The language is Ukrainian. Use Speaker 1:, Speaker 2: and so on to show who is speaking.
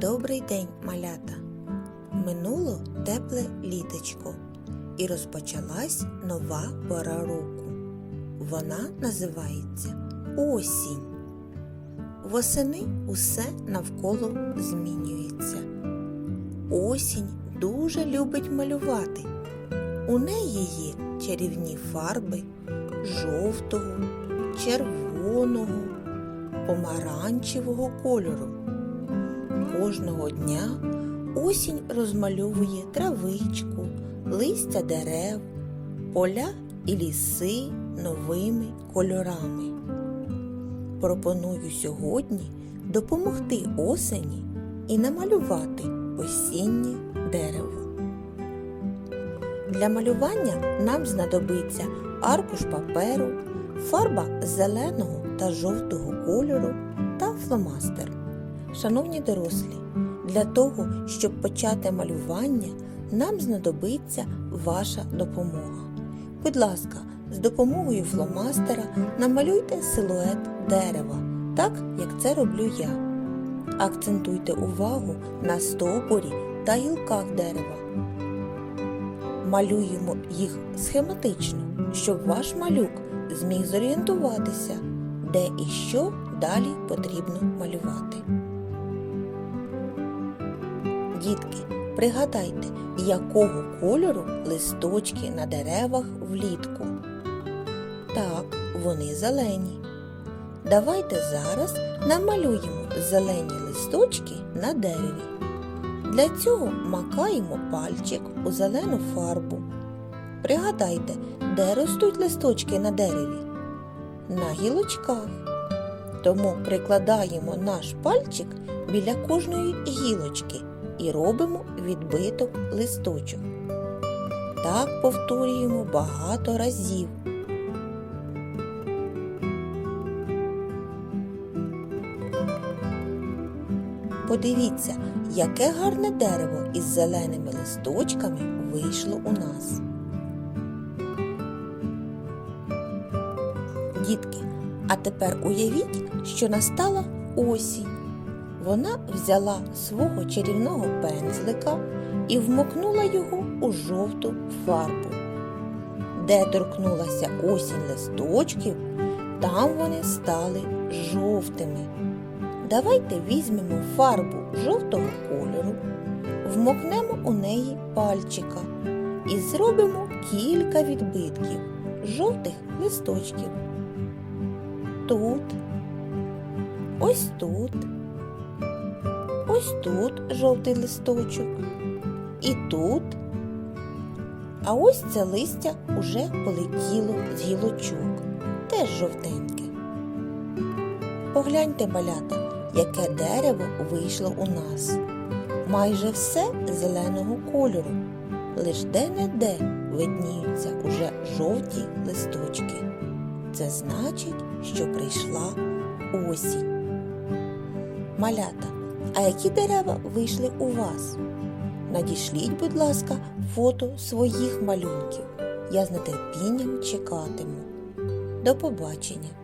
Speaker 1: Добрий день, малята! Минуло тепле літочко, і розпочалась нова пора року. Вона називається осінь. Восени усе навколо змінюється. Осінь дуже любить малювати. У неї є чарівні фарби жовтого, червоного, помаранчевого кольору. Кожного дня осінь розмальовує травичку, листя дерев, поля і ліси новими кольорами. Пропоную сьогодні допомогти осені і намалювати осіннє дерево. Для малювання нам знадобиться аркуш паперу, фарба зеленого та жовтого кольору та фломастер. Шановні дорослі, для того, щоб почати малювання, нам знадобиться ваша допомога. Будь ласка, з допомогою фломастера намалюйте силует дерева, так як це роблю я. Акцентуйте увагу на стовбурі та гілках дерева. Малюємо їх схематично, щоб ваш малюк зміг зорієнтуватися, де і що далі потрібно малювати. Дітки, пригадайте, якого кольору листочки на деревах влітку. Так, вони зелені. Давайте зараз намалюємо зелені листочки на дереві. Для цього макаємо пальчик у зелену фарбу. Пригадайте, де ростуть листочки на дереві? На гілочках. Тому прикладаємо наш пальчик біля кожної гілочки і робимо відбиток листочок. Так повторюємо багато разів. Подивіться, яке гарне дерево із зеленими листочками вийшло у нас. Дітки, а тепер уявіть, що настала осінь. Вона взяла свого чарівного пензлика і вмокнула його у жовту фарбу. Де торкнулася осінь листочків, там вони стали жовтими. Давайте візьмемо фарбу жовтого кольору, вмокнемо у неї пальчика і зробимо кілька відбитків жовтих листочків. Тут, ось тут, ось тут жовтий листочок. І тут. А ось це листя уже полетіло з гілочок, теж жовтеньке. Погляньте, малята, яке дерево вийшло у нас. Майже все зеленого кольору, лиш де-не-де видніються уже жовті листочки. Це значить, що прийшла осінь. Малята, а які дерева вийшли у вас? Надішліть, будь ласка, фото своїх малюнків. Я з нетерпінням чекатиму. До побачення!